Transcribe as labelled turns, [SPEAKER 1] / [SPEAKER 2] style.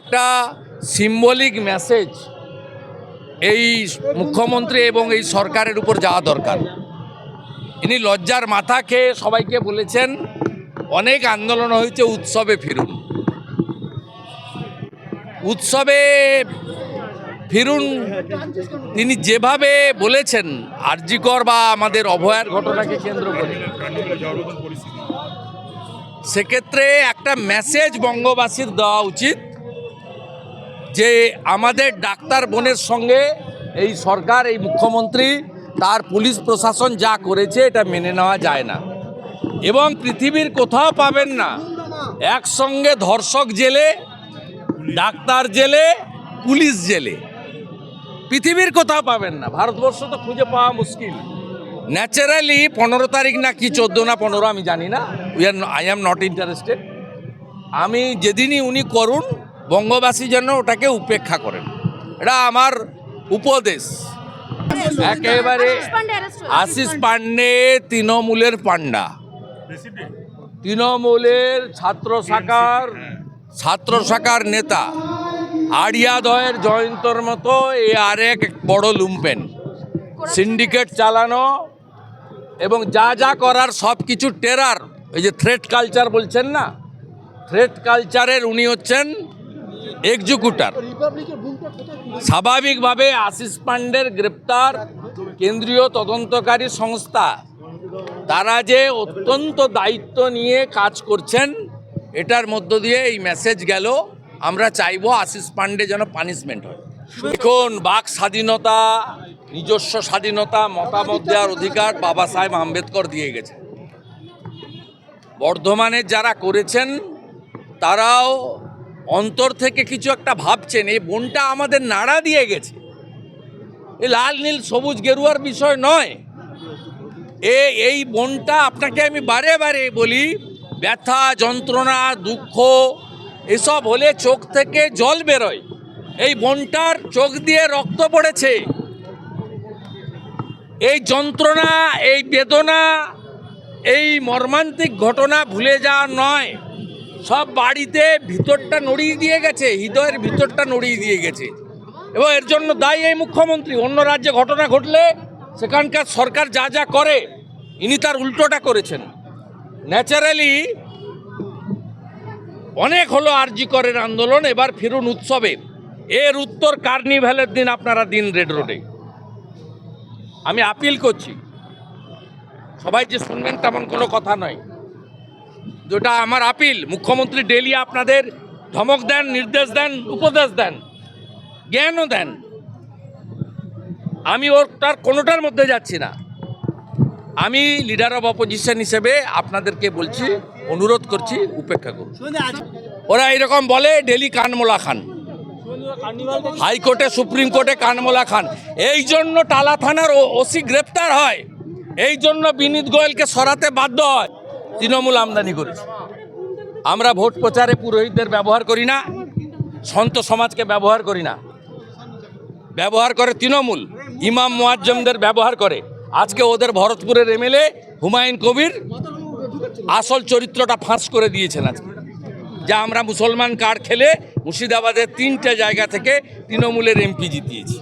[SPEAKER 1] একটা symbolic message এই মুখ্যমন্ত্রী এবং এই সরকারের উপর যাওয়া দরকার। ইনি লজ্জার মাথা খেয়ে সবাইকে বলেছেন, অনেক আন্দোলন হয়েছে, উৎসবে ফিরুন। উৎসবে ফিরুন, তিনি যেভাবে বলেছেন আরজিকর বা আমাদের অভয়ার ঘটনাকে কেন্দ্র করে। সেক্ষেত্রে একটা মেসেজ বঙ্গবাসীর দেওয়া উচিত। যে আমাদের ডাক্তার বোনের সঙ্গে এই সরকার, এই মুখ্যমন্ত্রী, তার পুলিশ প্রশাসন যা করেছে, এটা মেনে নেওয়া যায় না। এবং পৃথিবীর কোথাও পাবেন না। একসঙ্গে ধর্ষক জেলে, ডাক্তার জেলে, পুলিশ জেলে। পৃথিবীর কোথাও পাবেন না। ভারতবর্ষ তো খুঁজে পাওয়া মুশকিল। ন্যাচারালি পনেরো তারিখ না কি চোদ্দ না পনেরো আমি জানি না। We are I am not interested আমি যেদিনই উনি করুন বঙ্গবাসী যেন ওটাকে উপেক্ষা করেন। এটা আমার উপদেশ। একেবারে আশিস পান্ডে তৃণমূলের পান্ডা। তৃণমূলের ছাত্র শাখার ছাত্র শাখার নেতা। আড়িয়াদয়ের জয়ন্তর মতো এ আরেক বড় লুম্পেন। সিন্ডিকেট চালানো এবং যা যা করার সব কিছু টেরার। এই যে থ্রেট কালচার বলছেন না? থ্রেট কালচারের উনি হচ্ছেন এক্সিকিউটার স্বাভাবিকভাবে আশিস পান্ডের গ্রেপ্তার কেন্দ্রীয় তদন্তকারী সংস্থা। তারা যে অত্যন্ত দায়িত্ব নিয়ে কাজ করছেন, এটার মধ্য দিয়ে এই মেসেজ গেল, আমরা চাইব আশিস পান্ডে যেন পানিশমেন্ট হয়। এখন বাক স্বাধীনতা, নিজস্ব স্বাধীনতা, মতামত দেওয়ার অধিকার বাবা সাহেব আম্বেদকর দিয়ে গেছে। বর্ধমানে যারা করেছেন, তারাও অন্তর থেকে কিছু একটা ভাবছেন এই বনটা আমাদের নাড়া দিয়ে গেছে। এই লাল নীল সবুজ গেরুয়ার বিষয় নয়। এ, এই বনটা আপনাকে আমি বারে বারে বলি, ব্যথা, যন্ত্রণা, দুঃখ, এসব হলে চোখ থেকে জল বেরোয়। এই বনটার চোখ দিয়ে রক্ত পড়েছে। এই যন্ত্রণা, এই বেদনা, এই মর্মান্তিক ঘটনা ভুলে যাওয়া নয়। সব বাড়িতে ভিতরটা নড়িয়ে দিয়ে গেছে, হৃদয়ের ভিতরটা নড়িয়ে দিয়ে গেছে। এবং এর জন্য দায়ী এই মুখ্যমন্ত্রী। অন্য রাজ্যে ঘটনা ঘটলে সেখানকার সরকার যা যা করে, ইনি তার উল্টোটা করেছেন। ন্যাচারালি অনেক হলো আরজি করের আন্দোলন, এবার ফিরুন উৎসবে। এর উত্তর কার্নিভ্যালের দিন আপনারা দিন রেড রোডে। আমি আপিল করছি। সবাই যে শুনবেন তেমন কোনো কথা নয়। যেটা আমার আপিল, মুখ্যমন্ত্রী ডেলি আপনাদের ধমক দেন, নির্দেশ দেন, উপদেশ দেন, জ্ঞানও দেন। আমি ওর তার কোনোটার মধ্যে যাচ্ছি না। আমি লিডার অফ অপোজিশন হিসেবে আপনাদেরকে বলছি, অনুরোধ করছি, উপেক্ষা করুন। ওরা এরকম বলে, ডেলি কানমোলা খান। হাইকোর্টে, সুপ্রিম কোর্টে কানমোলা খান। এই জন্য টালা থানার ওসি গ্রেপ্তার হয়। এই জন্য বিনীত গোয়েলকে সরাতে বাধ্য হয়। তৃণমূল আমদানি করেছে। আমরা ভোট প্রচারে পুরোহিতদের ব্যবহার করি না, সন্ত সমাজকে ব্যবহার করি না। ব্যবহার করে তৃণমূল, ইমাম মোয়াজ্জমদের ব্যবহার করে। আজকে ওদের ভরতপুরের এমএলএ হুমায়ুন কবির আসল চরিত্রটা ফাঁস করে দিয়েছেন আজকে। যা আমরা মুসলমান কার্ড খেলে মুর্শিদাবাদের তিনটে জায়গা থেকে তৃণমূলের এমপি জিতিয়েছি।